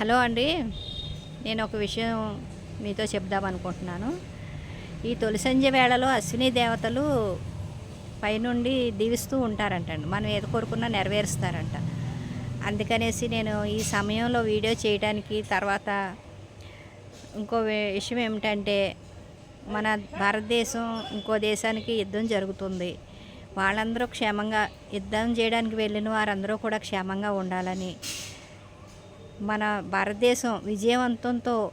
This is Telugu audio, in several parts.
హలో అండి. నేను ఒక విషయం మీతో చెప్దాం అనుకుంటున్నాను. ఈ తొలి వేళలో అశ్విని దేవతలు పైనుండి దీవిస్తూ ఉంటారంటండి. మనం ఏది కోరుకున్నా నెరవేరుస్తారంట. అందుకనేసి నేను ఈ సమయంలో వీడియో చేయడానికి తర్వాత ఇంకో విషయం ఏమిటంటే మన భారతదేశం ఇంకో దేశానికి యుద్ధం జరుగుతుంది. వాళ్ళందరూ క్షేమంగా యుద్ధం చేయడానికి వెళ్ళిన వారందరూ కూడా క్షేమంగా ఉండాలని మన భారతదేశం విజయవంతంతో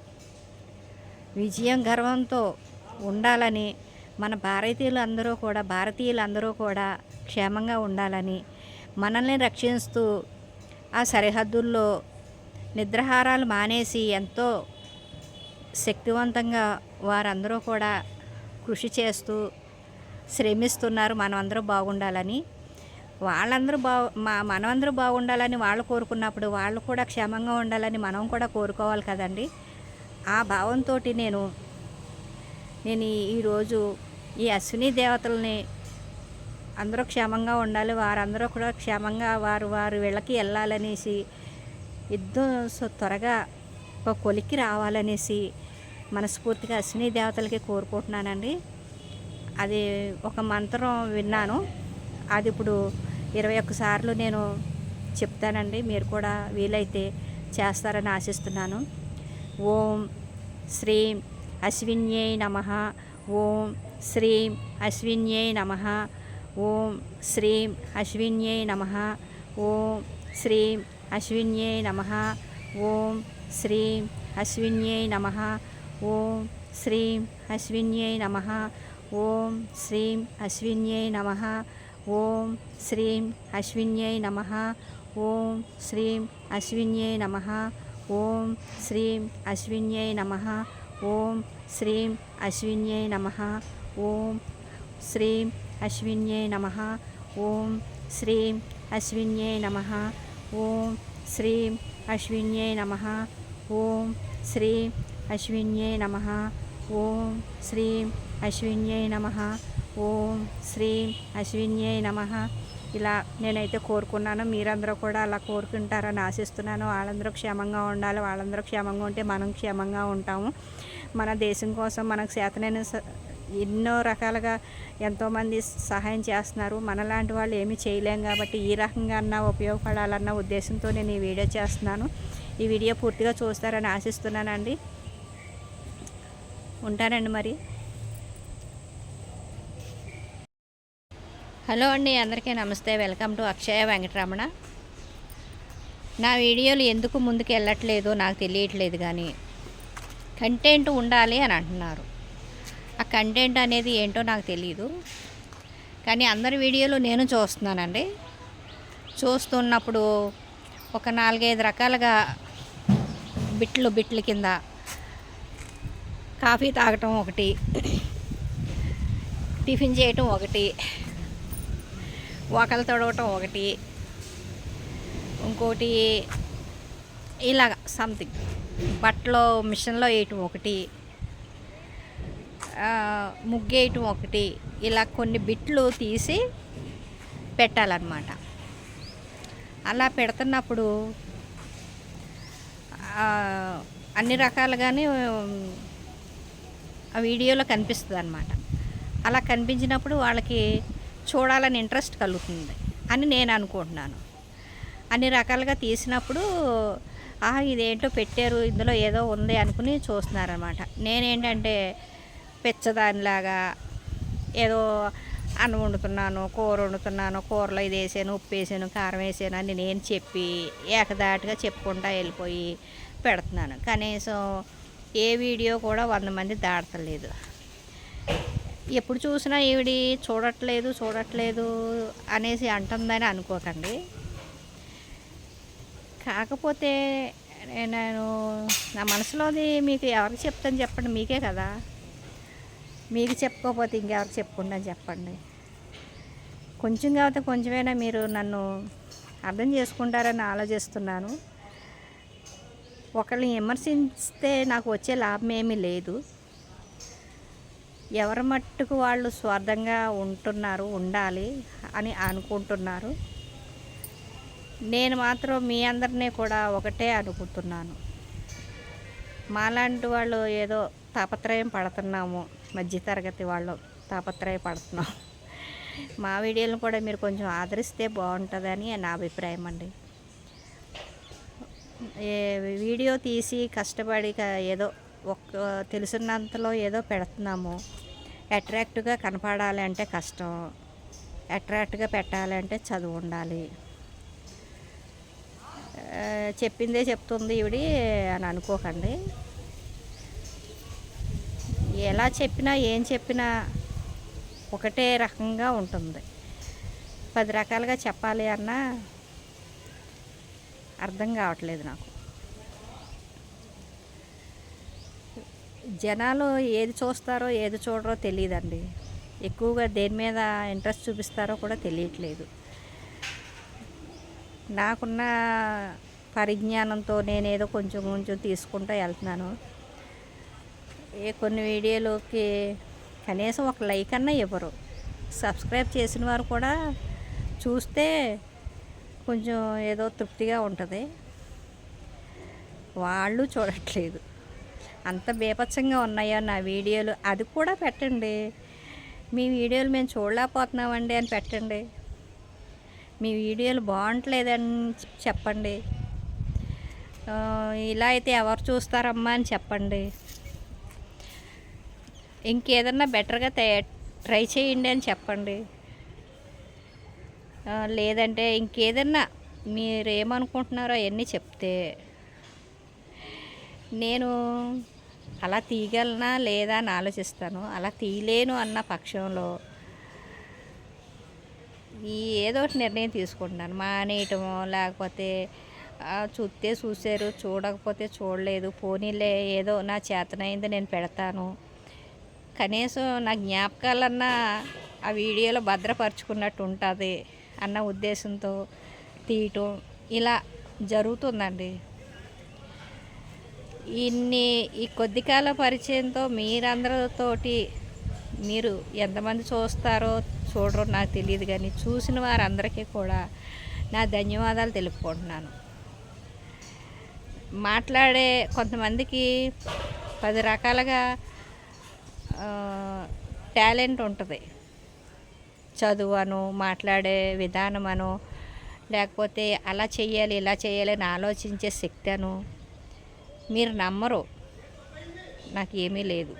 విజయం గర్వంతో ఉండాలని మన భారతీయులు అందరూ కూడా భారతీయులు అందరూ కూడా క్షేమంగా ఉండాలని మనల్ని రక్షిస్తూ ఆ సరిహద్దుల్లో నిద్రహారాలు మానేసి ఎంతో శక్తివంతంగా వారందరూ కూడా కృషి చేస్తూ శ్రమిస్తున్నారు. మనమందరూ బాగుండాలని వాళ్ళందరూ బా మా మనమందరూ బాగుండాలని వాళ్ళు కోరుకున్నప్పుడు వాళ్ళు కూడా క్షేమంగా ఉండాలని మనం కూడా కోరుకోవాలి కదండి. ఆ భావంతో నేను నేను ఈరోజు ఈ అశ్విని దేవతల్ని అందరూ క్షేమంగా ఉండాలి వారందరూ కూడా క్షేమంగా వారు వారు వీళ్ళకి వెళ్ళాలనేసి యుద్ధం సో త్వరగా ఒక కొలిక్కి రావాలనేసి మనస్ఫూర్తిగా అశ్విని దేవతలకి కోరుకుంటున్నానండి. అది ఒక మంత్రం విన్నాను. అది ఇప్పుడు ఇరవై ఒక్కసార్లు నేను చెప్తానండి. మీరు కూడా వీలైతే చేస్తారని ఆశిస్తున్నాను. ఓం శ్రీం అశ్విన్యై నమ. ఓం శ్రీం అశ్విన్యై నమ. ఓం శ్రీం అశ్విన్యై నమ. ఓం శ్రీం అశ్విన్యై నమ. ఓం శ్రీం అశ్విన్యై నమ. ఓం శ్రీం అశ్విన్యై నమ. ఓం శ్రీం అశ్విన్యై నమ. ఓం శ్రీం అశ్విన్యై నమ. ఓం శ్రీం అశ్విన్యై నమ. ఓం శ్రీం అశ్విన్యై నమ. ఓం శ్రీం అశ్విన్యై నమ. ఓం శ్రీం అశ్విన్యై నమ. ఓం శ్రీం అశ్విన్యై నమ. ఓం శ్రీం అశ్విన్యై నమ. ఓం శ్రీం అశ్విన్యై నమ. ఓం శ్రీం అశ్విన్యై నమ. ఓం శ్రీం అశ్విన్యే నమ. ఇలా నేనైతే కోరుకున్నాను. మీరందరూ కూడా అలా కోరుకుంటారని ఆశిస్తున్నాను. వాళ్ళందరూ క్షేమంగా ఉండాలి. వాళ్ళందరూ క్షేమంగా ఉంటే మనం క్షేమంగా ఉంటాము. మన దేశం కోసం మనకు చేతనైన స- ఎన్నో రకాలుగా ఎంతోమంది సహాయం చేస్తున్నారు. మనలాంటి వాళ్ళు ఏమీ చేయలేం కాబట్టి ఈ రకంగా అన్నా ఉపయోగపడాలన్న ఉద్దేశంతో నేను ఈ వీడియో చేస్తున్నాను. ఈ వీడియో పూర్తిగా చూస్తారని ఆశిస్తున్నానండి. ఉంటానండి మరి. హలో అండి అందరికీ నమస్తే. Welcome to Akshaya Venkataramana. నా వీడియోలు ఎందుకు ముందుకు వెళ్ళట్లేదు నాకు తెలియట్లేదు కానీ కంటెంట్ ఉండాలి అని అంటున్నారు. ఆ కంటెంట్ అనేది ఏంటో నాకు తెలియదు కానీ అందరి వీడియోలు నేను చూస్తున్నానండి. చూస్తున్నప్పుడు ఒక నాలుగైదు రకాలుగా బిట్లు బిట్ల కింద కాఫీ తాగటం ఒకటి టిఫిన్ చేయటం ఒకటి ఒకలు తొడవటం ఒకటి ఇంకోటి ఇలాగ సంథింగ్ బట్టలు మిషన్లో వేయటం ఒకటి ముగ్గు ముగ్గేయటం ఒకటి ఇలా కొన్ని బిట్లు తీసి పెట్టాలన్నమాట. అలా పెడుతున్నప్పుడు అన్ని రకాలుగానే ఆ వీడియోలో కనిపిస్తుంది అనమాట అలా కనిపించినప్పుడు వాళ్ళకి చూడాలని ఇంట్రెస్ట్ కలుగుతుంది అని నేను అనుకుంటున్నాను. అన్ని రకాలుగా తీసినప్పుడు ఆహా ఇదేంటో పెట్టారు ఇందులో ఏదో ఉంది అనుకుని చూస్తున్నారనమాట నేనేంటంటే పెచ్చదానిలాగా ఏదో అన్నం వండుతున్నాను కూర వండుతున్నాను కూరలో ఇది వేసాను ఉప్పు వేసాను కారం వేసాను అని నేను చెప్పి ఏకదాటిగా చెప్పుకుంటా వెళ్ళిపోయి పెడుతున్నాను. కనీసం ఏ వీడియో కూడా వంద మంది దాడతలేదు ఎప్పుడు చూసినా ఈవిడి చూడట్లేదు చూడట్లేదు అనేసి అంటుందని అనుకోకండి. కాకపోతే నేను నా మనసులోది మీకు ఎవరికి చెప్తాను చెప్పండి మీకే కదా. మీకు చెప్పుకోకపోతే ఇంకెవరికి చెప్పుకుంటాను చెప్పండి. కొంచెం కాకపోతే కొంచెమైనా మీరు నన్ను అర్థం చేసుకుంటారని ఆలోచిస్తున్నాను. ఒకళ్ళని విమర్శిస్తే నాకు వచ్చే లాభం ఏమీ లేదు. ఎవరి మట్టుకు వాళ్ళు స్వార్థంగా ఉంటున్నారు ఉండాలి అని అనుకుంటున్నారు. నేను మాత్రం మీ అందరినీ కూడా ఒకటే అనుకుంటున్నాను. మాలాంటి వాళ్ళు ఏదో తాపత్రయం పడుతున్నాము మధ్యతరగతి వాళ్ళు తాపత్రయ పడుతున్నాం. మా వీడియోలను కూడా మీరు కొంచెం ఆదరిస్తే బాగుంటుందని నా అభిప్రాయం అండి. వీడియో తీసి కష్టపడి ఏదో ఒక్క తెలిసినంతలో ఏదో పెడుతున్నాము. అట్రాక్ట్గా కనపడాలి అంటే కష్టం. అట్రాక్ట్గా పెట్టాలంటే చదువు ఉండాలి. చెప్పిందే చెప్తుంది ఈవిడి అని అనుకోకండి. ఎలా చెప్పినా ఏం చెప్పినా ఒకటే రకంగా ఉంటుంది. పది రకాలుగా చెప్పాలి అన్నా అర్థం కావట్లేదు నాకు. జనాలు ఏది చూస్తారో ఏది చూడరో తెలియదండి. ఎక్కువగా దేని మీద ఇంట్రెస్ట్ చూపిస్తారో కూడా తెలియట్లేదు. నాకున్న పరిజ్ఞానంతో నేనేదో కొంచెం కొంచెం తీసుకుంటూ వెళ్తున్నాను. ఏ కొన్ని వీడియోలోకి కనీసం ఒక లైక్ అన్నా ఇవ్వరు. సబ్స్క్రైబ్ చేసిన వారు కూడా చూస్తే కొంచెం ఏదో తృప్తిగా ఉంటుంది. వాళ్ళు చూడట్లేదు. అంత బీభత్సంగా ఉన్నాయో నా వీడియోలు అది కూడా పెట్టండి. మీ వీడియోలు మేము చూడలేకపోతున్నామండి అని పెట్టండి. మీ వీడియోలు బాగుంటలేదని చెప్పండి. ఇలా అయితే ఎవరు చూస్తారమ్మా అని చెప్పండి. ఇంకేదన్నా బెటర్గా ట్రై చేయండి అని చెప్పండి. లేదంటే ఇంకేదన్నా మీరు ఏమనుకుంటున్నారో అవన్నీ చెప్తే. నేను అలా తీయగలనా లేదా అని ఆలోచిస్తాను. అలా తీయలేను అన్న పక్షంలో ఈ ఏదో ఒకటి నిర్ణయం తీసుకుంటున్నాను. మానేయటమో లేకపోతే చూస్తే చూశారు చూడకపోతే చూడలేదు పోనీలే ఏదో నా చేతనైంది నేను పెడతాను. కనీసం నా జ్ఞాపకాలన్నా ఆ వీడియోలో భద్రపరుచుకున్నట్టు ఉంటుంది అన్న ఉద్దేశంతో తీయటం ఇలా జరుగుతుందండి. ఇన్ని ఈ కొద్ది కాల పరిచయంతో మీరందరితోటి మీరు ఎంతమంది చూస్తారో చూడరో నాకు తెలియదు కానీ చూసిన వారందరికీ కూడా నా ధన్యవాదాలు తెలుపుకుంటున్నాను. మాట్లాడే కొంతమందికి పది రకాలుగా టాలెంట్ ఉంటుంది. చదువు అను మాట్లాడే విధానం అను లేకపోతే అలా చేయాలి ఇలా చేయాలి అని ఆలోచించే శక్తి అను మీరు నమ్మరు. నాకు ఏమీ లేదు.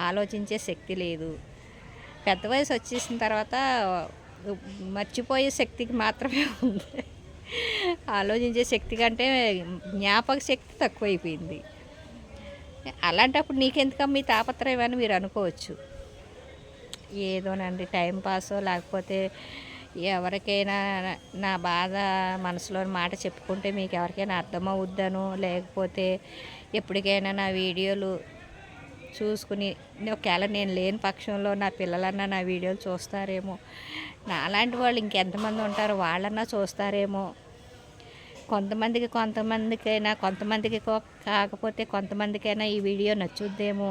ఆలోచించే శక్తి లేదు. పెద్ద వయసు వచ్చేసిన తర్వాత మర్చిపోయే శక్తికి మాత్రమే ఉంది. ఆలోచించే శక్తి కంటే జ్ఞాపక శక్తి తక్కువైపోయింది. అలాంటప్పుడు నీకెందుకమ్మ మీ తాపత్రయం అని మీరు అనుకోవచ్చు. ఏదోనండి టైం పాసో లేకపోతే ఎవరికైనా నా బాధ మనసులోని మాట చెప్పుకుంటే మీకు ఎవరికైనా అర్థమవుద్దను లేకపోతే ఎప్పటికైనా నా వీడియోలు చూసుకుని ఒకవేళ నేను లేని పక్షంలో నా పిల్లలన్నా నా వీడియోలు చూస్తారేమో. నాలాంటి వాళ్ళు ఇంకెంతమంది ఉంటారో వాళ్ళన్నా చూస్తారేమో. కొంతమందికి కొంతమందికైనా కొంతమందికి కాకపోతే కొంతమందికైనా ఈ వీడియో నచ్చుద్దేమో.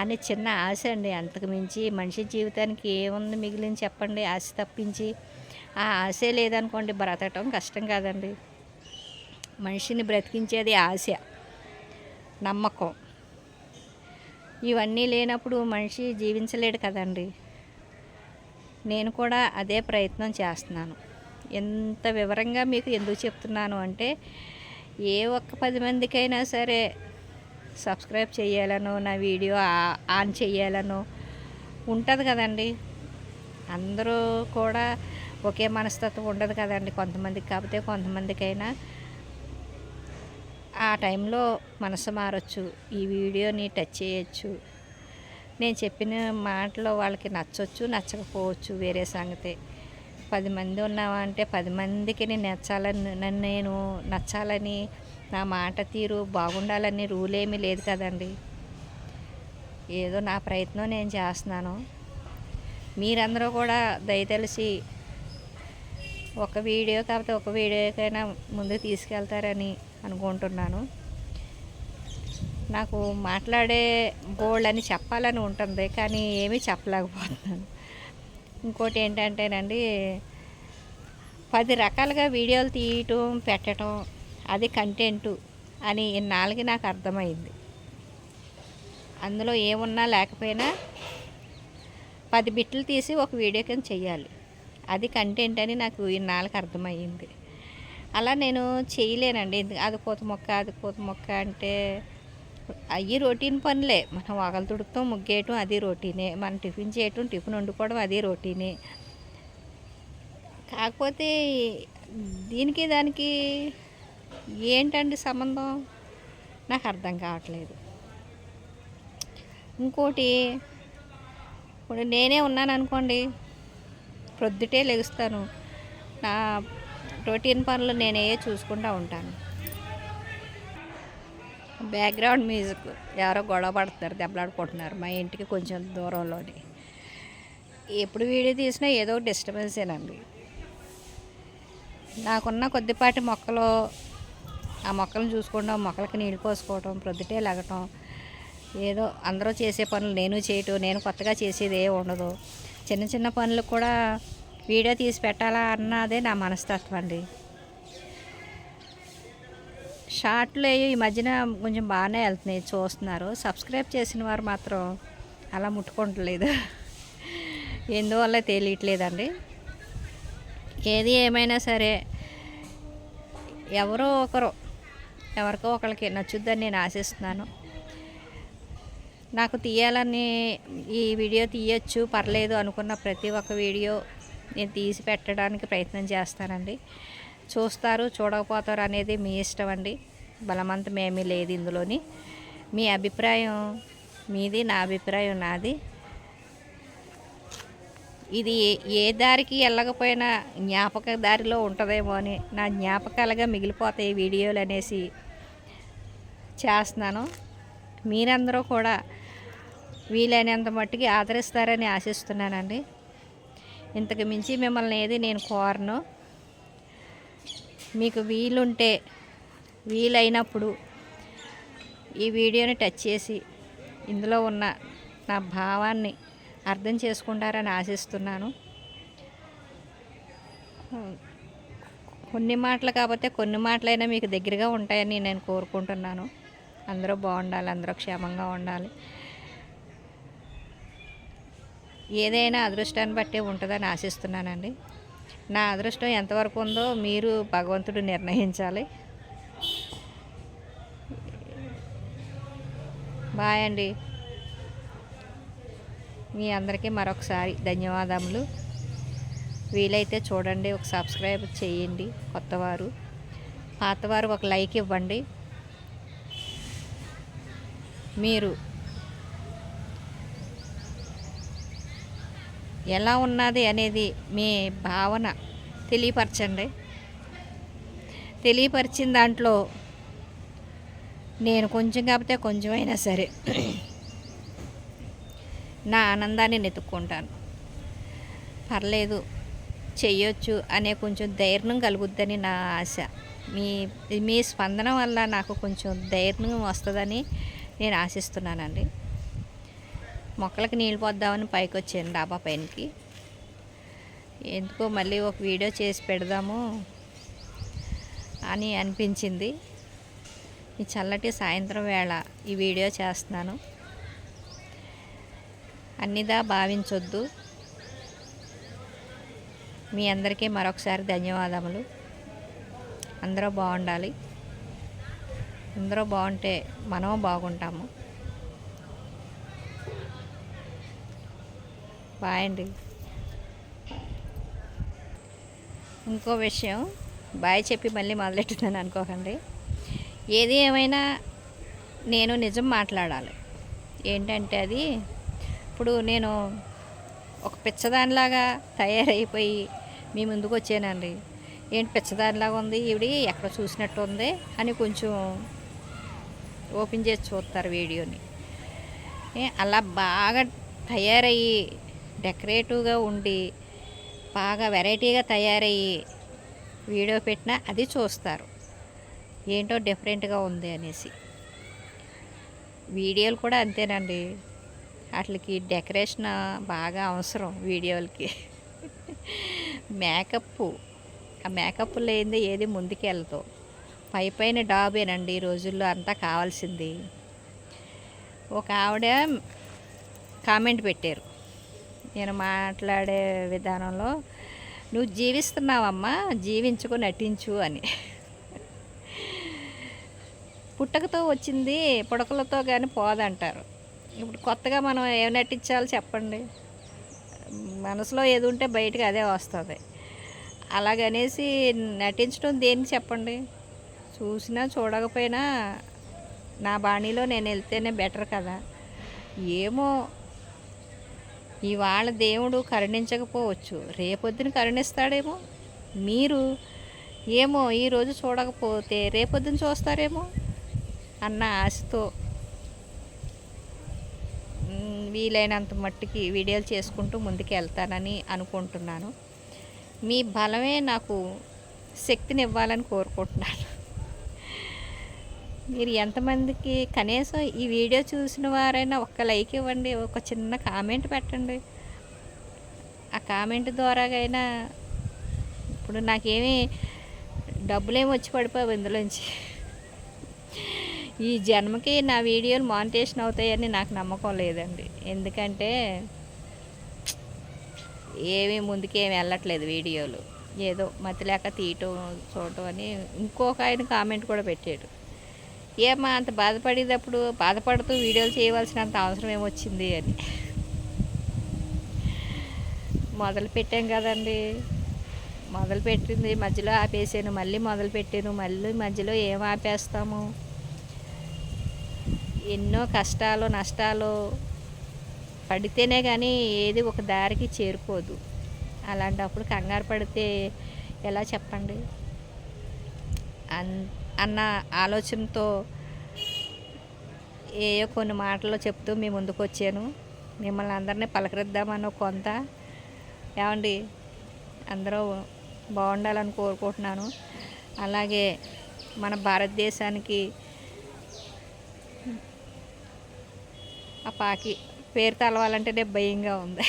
అని చిన్న ఆశ అండి. అంతకుమించి మనిషి జీవితానికి ఏముంది మిగిలింది చెప్పండి. ఆశ తప్పించి ఆ ఆశే లేదనుకోండి బ్రతకటం కష్టం కాదండి. మనిషిని బ్రతికించేది ఆశ నమ్మకం. ఇవన్నీ లేనప్పుడు మనిషి జీవించలేడు కదండి. నేను కూడా అదే ప్రయత్నం చేస్తున్నాను. ఎంత వివరంగా మీకు ఎందుకు చెప్తున్నాను అంటే ఏ ఒక్క పది మందికైనా సరే సబ్స్క్రైబ్ చేయాలనో నా వీడియో ఆన్ చేయాలనో ఉంటుంది కదండి. అందరూ కూడా ఒకే మనస్తత్వం ఉండదు కదండి కొంతమందికి. కాకపోతే కొంతమందికైనా ఆ టైంలో మనసు మారచ్చు ఈ వీడియోని టచ్ చేయొచ్చు. నేను చెప్పిన మాటలు వాళ్ళకి నచ్చవచ్చు నచ్చకపోవచ్చు వేరే సంగతే. పది మంది ఉన్నామంటే పది మందికి నేను నచ్చాలని నన్ను నేను నచ్చాలని నా మాట తీరు బాగుండాలని రూల్ ఏమీ లేదు కదండి. ఏదో నా ప్రయత్నం నేను చేస్తున్నాను. మీరందరూ కూడా దయతలిసి ఒక వీడియో కాకపోతే ఒక వీడియోకైనా ముందుకు తీసుకెళ్తారని అనుకుంటున్నాను. నాకు మాట్లాడే బోల్డ్ అని చెప్పాలని ఉంటుంది కానీ ఏమీ చెప్పలేకపోతున్నాను. ఇంకోటి ఏంటంటేనండి పది రకాలుగా వీడియోలు తీయటం పెట్టడం అది కంటెంటు అని ఇన్నాళ్ళకి నాకు అర్థమైంది. అందులో ఏమున్నా లేకపోయినా పది బిట్లు తీసి ఒక వీడియో కింద చెయ్యాలి. అది కంటెంట్ అని నాకు ఇన్నాళ్ళకి అర్థమయ్యింది అలా నేను చేయలేనండి. అది కోత మొక్క అది కోత మొక్క అంటే అవి రొటీన్ పనులే. మనం వాగలు తుడుపుతాం ముగ్గేయటం అది రొటీనే మనం టిఫిన్ చేయటం టిఫిన్ వండుకోవడం అది రొటీనే కాకపోతే దీనికి దానికి ఏంటండి సంబంధం? నాకు అర్థం కావట్లేదు. ఇంకోటి ఇప్పుడు నేనే ఉన్నాను అనుకోండి ప్రొద్దుటే లెగుస్తాను. నా రొటీన్ పనులు నేనే చూసుకుంటూ ఉంటాను. బ్యాక్గ్రౌండ్ మ్యూజిక్ ఎవరో గొడవ పడుతున్నారు దెబ్బలాడుకుంటున్నారు మా ఇంటికి కొంచెం దూరంలోని. ఎప్పుడు వీడియో తీసినా ఏదో డిస్టర్బెన్సేనండి. నాకున్న కొద్దిపాటి మొక్కలు ఆ మొక్కలను చూసుకోవడం మొక్కలకి నీళ్ళు పోసుకోవడం ప్రొద్దుటే లగటం ఏదో అందరూ చేసే పనులు నేను చేయటం నేను కొత్తగా చేసేది ఏ ఉండదు. చిన్న చిన్న పనులు కూడా వీడియో తీసి పెట్టాలా అన్నదే నా మనస్తత్వం అండి. షార్ట్లు అయ్యి ఈ మధ్యన కొంచెం బాగానే వెళ్తున్నాయి చూస్తున్నారు. సబ్స్క్రైబ్ చేసిన వారు మాత్రం అలా ముట్టుకుంటలేదు. ఎందువల్ల తెలియట్లేదండి. ఏది ఏమైనా సరే ఎవరో ఒకరు ఎవరికో ఒకరికి నచ్చుద్దని నేను ఆశిస్తున్నాను. నాకు తీయాలని ఈ వీడియో తీయచ్చు పర్లేదు అనుకున్న ప్రతి ఒక్క వీడియో నేను తీసి పెట్టడానికి ప్రయత్నం చేస్తానండి. చూస్తారు చూడకపోతారు అనేది మీ ఇష్టం అండి. బలవంతం ఏమీ లేదు ఇందులోని. మీ అభిప్రాయం మీది నా అభిప్రాయం నాది. ఇది ఏ- దారికి వెళ్ళకపోయినా జ్ఞాపక దారిలో ఉంటుందేమో అని నా జ్ఞాపకాలుగా మిగిలిపోతాయి వీడియోలు అనేసి చేస్తున్నాను. మీరందరూ కూడా వీలైనంత మట్టుకి ఆదరిస్తారని ఆశిస్తున్నానండి. ఇంతకు మించి మిమ్మల్ని ఏది నేను కోరను. మీకు వీలుంటే వీలైనప్పుడు ఈ వీడియోని టచ్ చేసి ఇందులో ఉన్న నా భావాన్ని అర్థం చేసుకుంటారని ఆశిస్తున్నాను. కొన్ని మాటలు కాకపోతే కొన్ని మాటలైనా మీకు దగ్గరగా ఉంటాయని నేను కోరుకుంటున్నాను. అందరూ బాగుండాలి అందరూ క్షేమంగా ఉండాలి. ఏదైనా అదృష్టాన్ని బట్టే ఉంటుందని ఆశిస్తున్నానండి. నా అదృష్టం ఎంతవరకు ఉందో మీరు భగవంతుడు నిర్ణయించాలి. బాయ్ అండి. మీ అందరికీ మరొకసారి ధన్యవాదములు. వీలైతే చూడండి ఒక సబ్స్క్రైబ్ చేయండి కొత్తవారు. పాతవారు ఒక లైక్ ఇవ్వండి. మీరు ఎలా ఉన్నది అనేది మీ భావన తెలియపరచండి. తెలియపరిచిన దాంట్లో నేను కొంచెం కాకపోతే కొంచెమైనా సరే నా ఆనందాన్ని వెతుక్కుంటాను పర్లేదు చెయ్యొచ్చు అనే కొంచెం ధైర్యం కలుగుద్దని నా ఆశ. మీ మీ స్పందన వల్ల నాకు కొంచెం ధైర్యం వస్తుందని నేను ఆశిస్తున్నానండి. మొక్కలకు నీళ్ళు పోద్దామని పైకి వచ్చాను డాబా పైనకి. ఎందుకో మళ్ళీ ఒక వీడియో చేసి పెడదాము అని అనిపించింది. ఈ చల్లటి సాయంత్రం వేళ ఈ వీడియో చేస్తున్నాను. అన్నిదా భావించొద్దు. మీ అందరికీ మరొకసారి ధన్యవాదములు. అందరూ బాగుండాలి. అందరూ బాగుంటే మనం బాగుంటాము. బాయ్ అండి. ఇంకో విషయం బాయ్ చెప్పి మళ్ళీ మొదలెట్టున్నాను అనుకోకండి. ఏది ఏమైనా నేను నిజం మాట్లాడాలి. ఏంటంటే అది ఇప్పుడు నేను ఒక పిచ్చదానిలాగా తయారైపోయి మీ ముందుకు వచ్చానండి. ఏంటి పిచ్చదానిలాగా ఉంది? ఈవిడ ఎక్కడ చూసినట్టు ఉంది? అని కొంచెం ఓపెన్ చేసి చూస్తారు వీడియోని. అలా బాగా తయారయ్యి డెకరేటివ్గా ఉండి బాగా వెరైటీగా తయారయ్యి వీడియో పెట్టినా అది చూస్తారు. ఏంటో డిఫరెంట్గా ఉంది అనేసి. వీడియోలు కూడా అంతేనండి. వాటికి డెకరేషన్ బాగా అవసరం వీడియోలకి. మేకప్ ఆ మేకప్ లేనిదే ఏది ముందుకెళ్తావు పై పైన డాబేనండి ఈ రోజుల్లో అంతా కావాల్సింది. ఒక ఆవిడ కామెంట్ పెట్టారు. నేను మాట్లాడే విధానంలో నువ్వు జీవిస్తున్నావమ్మా జీవించుకు నటించు అని. పుట్టకతో వచ్చింది పుడకలతో కానీ పోదంటారు. ఇప్పుడు కొత్తగా మనం ఏం నటించాలో చెప్పండి. మనసులో ఏది ఉంటే బయటకు అదే వస్తుంది. అలాగనేసి నటించడం దేనికి చెప్పండి? చూసినా చూడకపోయినా నా బాణీలో నేను వెళ్తేనే బెటర్ కదా. ఏమో ఇవాళ దేవుడు కరుణించకపోవచ్చు. రేపొద్దున కరుణిస్తాడేమో. మీరు ఏమో ఈరోజు చూడకపోతే రేపొద్దున చూస్తారేమో అన్న ఆశతో వీలైనంత మట్టుకి వీడియోలు చేసుకుంటూ ముందుకు వెళ్తానని అనుకుంటున్నాను. మీ బలమే నాకు శక్తిని ఇవ్వాలని కోరుకుంటున్నాను. మీరు ఎంతమందికి కనీసం ఈ వీడియో చూసిన వారైనా ఒక్క లైక్ ఇవ్వండి ఒక చిన్న కామెంట్ పెట్టండి. ఆ కామెంట్ ద్వారాగైనా ఇప్పుడు నాకేమీ డబ్బులేమి వచ్చి పడిపోవు ఇందులోంచి. ఈ జన్మకి నా వీడియోలు మానిటేషన్ అవుతాయని నాకు నమ్మకం లేదండి. ఎందుకంటే ఏమీ ముందుకేమి వెళ్ళట్లేదు వీడియోలు. ఏదో మతిలేక తీయటం చూడటం అని ఇంకొక ఆయన కామెంట్ కూడా పెట్టాడు. ఏమా అంత బాధపడేటప్పుడు బాధపడుతూ వీడియోలు చేయవలసినంత అవసరం ఏమొచ్చింది అని. మొదలు పెట్టాం కదండి. మొదలు పెట్టింది మధ్యలో ఆపేసాను మళ్ళీ మొదలు పెట్టాను మళ్ళీ మధ్యలో ఏం ఆపేస్తాము? ఎన్నో కష్టాలు నష్టాలు పడితేనే కానీ ఏది ఒక దారికి చేరుకోదు. అలాంటప్పుడు కంగారు పడితే ఎలా చెప్పండి? అన్ అన్న ఆలోచనతో ఏయో కొన్ని మాటలు చెప్తూ మీ ముందుకు వచ్చాను మిమ్మల్ని అందరినీ పలకరిద్దామని కొంత. ఏమండి? అందరూ బాగుండాలని కోరుకుంటున్నాను. అలాగే మన భారతదేశానికి ఆ పాకి పేరు తలవాలంటేనే భయంగా ఉంది.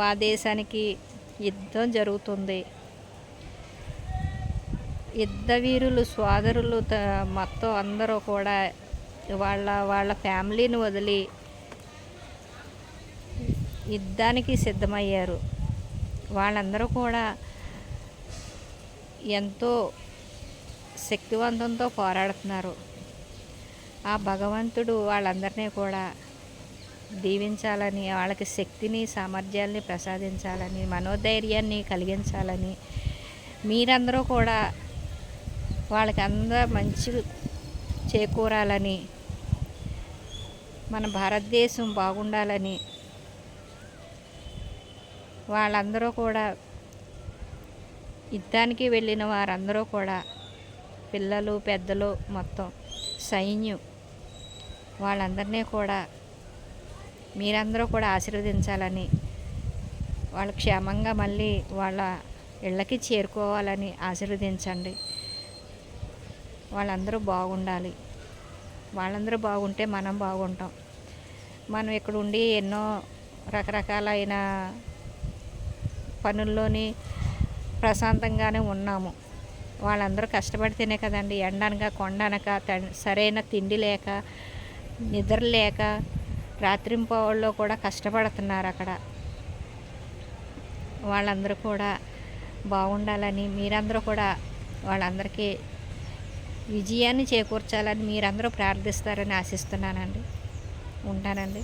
ఆ దేశానికి యుద్ధం జరుగుతుంది. యుద్ధ వీరులు సోదరులు త- మొత్తం అందరూ కూడా వాళ్ళ వాళ్ళ ఫ్యామిలీని వదిలి యుద్ధానికి సిద్ధమయ్యారు. వాళ్ళందరూ కూడా ఎంతో శక్తివంతంతో పోరాడుతున్నారు. ఆ భగవంతుడు వాళ్ళందరినీ కూడా దీవించాలని వాళ్ళకి శక్తిని సామర్థ్యాల్ని ప్రసాదించాలని మనోధైర్యాన్ని కలిగించాలని మీరందరూ కూడా వాళ్ళకి అందరూ మంచి చేకూరాలని మన భారతదేశం బాగుండాలని వాళ్ళందరూ కూడా యుద్ధానికి వెళ్ళిన వారందరూ కూడా పిల్లలు పెద్దలు మొత్తం సైన్యం వాళ్ళందరినీ కూడా మీరందరూ కూడా ఆశీర్వదించాలని వాళ్ళు క్షేమంగా మళ్ళీ వాళ్ళ ఇళ్ళకి చేరుకోవాలని ఆశీర్వదించండి. వాళ్ళందరూ బాగుండాలి. వాళ్ళందరూ బాగుంటే మనం బాగుంటాం. మనం ఇక్కడ ఉండి ఎన్నో రకరకాలైన పనుల్లోని ప్రశాంతంగానే ఉన్నాము. వాళ్ళందరూ కష్టపడితేనే కదండి ఎండనక కొండనక త- సరైన తిండి లేక నిద్ర లేక రాత్రింపవల్లో కూడా కష్టపడుతున్నారు అక్కడ. వాళ్ళందరూ కూడా బాగుండాలని మీరందరూ కూడా వాళ్ళందరికీ విజయాన్ని చేకూర్చాలని మీరందరూ ప్రార్థిస్తారని ఆశిస్తున్నానండి. ఉంటానండి.